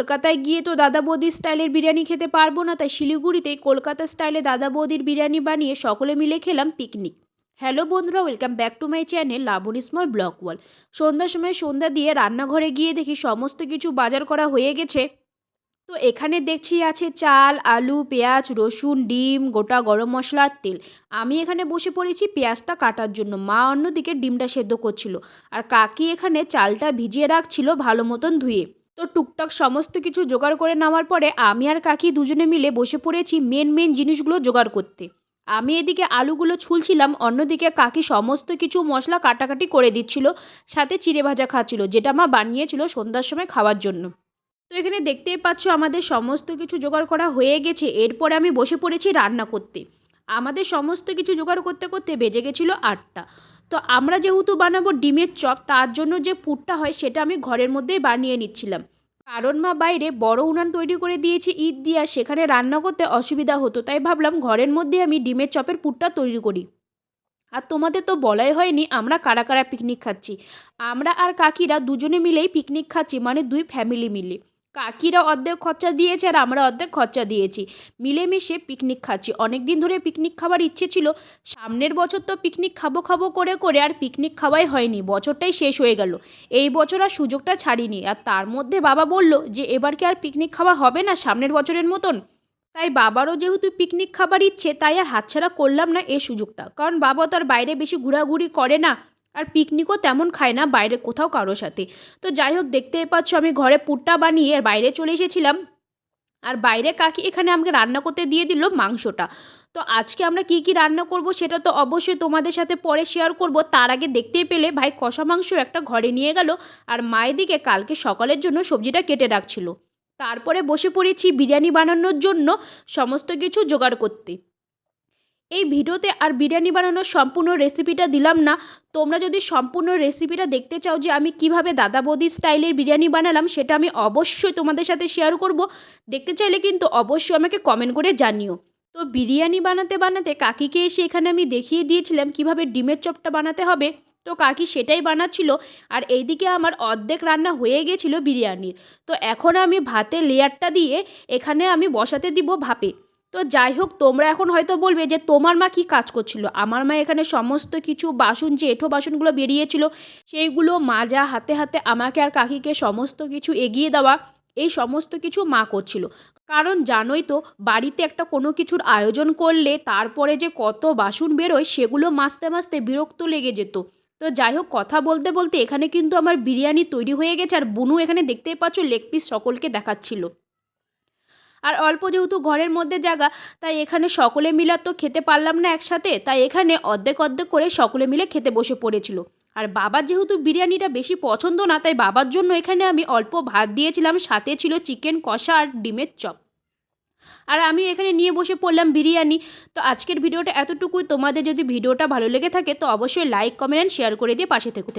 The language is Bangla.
কলকাতায় গিয়ে তো দাদা বৌদির স্টাইলের বিরিয়ানি খেতে পারব না, তাই শিলিগুড়িতেই কলকাতা স্টাইলে দাদা বৌদির বিরিয়ানি বানিয়ে সকলে মিলে খেলাম পিকনিক হ্যালো বন্ধুরা welcome back to my channel Labani small block wall সন্ধ্যার সময় সন্ধ্যা দিয়ে রান্নাঘরে গিয়ে দেখি সমস্ত কিছু বাজার করা হয়ে গেছে। তো এখানে দেখছি আছে চাল, আলু, পেঁয়াজ, রসুন, ডিম, গোটা গরম মশলার তেল। আমি এখানে বসে পড়েছি পেঁয়াজটা কাটার জন্য, মা অন্যদিকে ডিমটা সেদ্ধ করছিল। আর কাকি এখানে চালটা ভিজিয়ে রাখছিল ভালো মতন ধুয়ে। তো টুকটাক সমস্ত কিছু জোগাড় করে নেওয়ার পরে আমি আর কাকি দুজনে মিলে বসে পড়েছি মেন মেন জিনিসগুলো জোগাড় করতে। আমি এদিকে আলুগুলো ছুলছিলাম, অন্যদিকে কাকি সমস্ত কিছু মশলা কাটাকাটি করে দিচ্ছিল, সাথে চিড়ে ভাজা খাচ্ছিল, যেটা মা বানিয়েছিল সন্ধ্যার সময় খাওয়ার জন্য। তো এখানে দেখতেই পাচ্ছ আমাদের সমস্ত কিছু জোগাড় করা হয়ে গেছে, এরপরে আমি বসে পড়েছি রান্না করতে। আমাদের সমস্ত কিছু জোগাড় করতে করতে বেজে গেছিল আটটা। তো আমরা যেহেতু বানাবো ডিমের চপ, তার জন্য যে পুরটা হয় সেটা আমি ঘরের মধ্যেই বানিয়ে নিচ্ছিলাম। কারণ মা বাইরে বড় উনান তৈরি করে দিয়েছি ঈদ দিয়া সেখানে রান্না করতে অসুবিধা হতো, তাই ভাবলাম ঘরের মধ্যে আমি ডিমের চপের পুরটা তৈরি করি। আর তোমাদের তো বলাই হয়নি, আমরা কারা কারা পিকনিক খাচ্ছি? আমরা আর কাকিরা দুজনে মিলেই পিকনিক খাচ্ছি মানে দুই ফ্যামিলি মিলে। কাকিরা অর্ধেক খরচা দিয়েছে আর আমরা অর্ধেক খরচা দিয়েছি। মিলেমিশে পিকনিক খাচ্ছি। অনেক দিন ধরে পিকনিক খাবার ইচ্ছে ছিল। সামনের বছর তো পিকনিক খাব খাব করে করে আর পিকনিক খাওয়াই হয়নি। বছরটাই শেষ হয়ে গেল। এই বছর আর সুযোগটা ছাড়িনি। আর তার মধ্যে বাবা বলল যে, এবার কি আর পিকনিক খাওয়া হবে না সামনের বছরের মতন? তাই বাবারও যেহেতু পিকনিক খাবার ইচ্ছে, তাই আর হাতছাড়া করলাম না এই সুযোগটা। কারণ বাবা তো আর বাইরে বেশি ঘোরাঘুরি করে না। আর পিকনিকও তেমন খায় না বাইরে কোথাও কারোর সাথে। তো যাই হোক, দেখতেই পাচ্ছ আমি ঘরে পুরটা বানিয়ে আর বাইরে চলে এসেছিলাম। আর বাইরে কাকি এখানে আমাকে রান্না করতে দিয়ে দিল মাংসটা। তো আজকে আমরা কি কি রান্না করব সেটা তো অবশ্যই তোমাদের সাথে পরে শেয়ার করব। তার আগে দেখতেই পেলে ভাই কষা মাংস একটা ঘরে নিয়ে গেল আর মায়ের দিকে কালকে সকালের জন্য সবজিটা কেটে রাখছিল। তারপরে বসে পড়েছি বিরিয়ানি বানানোর জন্য সমস্ত কিছু জোগাড় করতে। এই ভিডিওতে আর বিরিয়ানি বানানোর সম্পূর্ণ রেসিপিটা দিলাম না। তোমরা যদি সম্পূর্ণ রেসিপিটা দেখতে চাও যে আমি কীভাবে দাদা বৌদি স্টাইলের বিরিয়ানি বানালাম, সেটা আমি অবশ্যই তোমাদের সাথে শেয়ার করব। দেখতে চাইলে কিন্তু অবশ্যই আমাকে কমেন্ট করে জানিও। তো বিরিয়ানি বানাতে বানাতে কাকিকে এসে এখানে আমি দেখিয়ে দিয়েছিলাম কীভাবে ডিমের চপটা বানাতে হবে। তো কাকি সেটাই বানাচ্ছিল আর এইদিকে আমার অর্ধেক রান্না হয়ে গেছিল বিরিয়ানির। তো এখন আমি ভাতে লেয়ারটা দিয়ে এখানে আমি বসাতে দিব ভাপে। তো যাই হোক তোমরা এখন হয়তো বলবে যে তোমার মা কি কাজ করছিল? আমার মা এখানে সমস্ত কিছু বাসন, যে এঁঠো বাসনগুলো বেরিয়েছিল, সেইগুলো মাজা, হাতে হাতে আমাকে আর কাকিকে সমস্ত কিছু এগিয়ে দেওয়া, এই সমস্ত কিছু মা করছিল। কারণ জানোই তো, বাড়িতে একটা কোনো কিছুর আয়োজন করলে তারপরে যে কত বাসন বেরোয়, সেগুলো মাজতে মাজতে বিরক্ত লেগে যেত। তো যাই হোক কথা বলতে বলতে এখানে কিন্তু আমার বিরিয়ানি তৈরি হয়ে গেছে, আর বুনু এখানে দেখতেই পাচ্ছ লেগ পিস সকলকে দেখাচ্ছিল। আর অল্প যেহেতু ঘরের মধ্যে জায়গা, তাই এখানে সকলে মিলে তো খেতে পারলাম না একসাথে, তাই এখানে অর্ধেক অর্ধেক করে সকলে মিলে খেতে বসে পড়েছিল। আর বাবার যেহেতু বিরিয়ানিটা বেশি পছন্দ না, তাই বাবার জন্য এখানে আমি অল্প ভাত দিয়েছিলাম, সাথে ছিল চিকেন কষা আর ডিমের চপ। আর আমি এখানে নিয়ে বসে পড়লাম বিরিয়ানি। তো আজকের ভিডিওটা এতটুকুই। তোমাদের যদি ভিডিওটা ভালো লেগে থাকে, তো অবশ্যই লাইক কমেন্ট শেয়ার করে দিয়ে পাশে থেকে।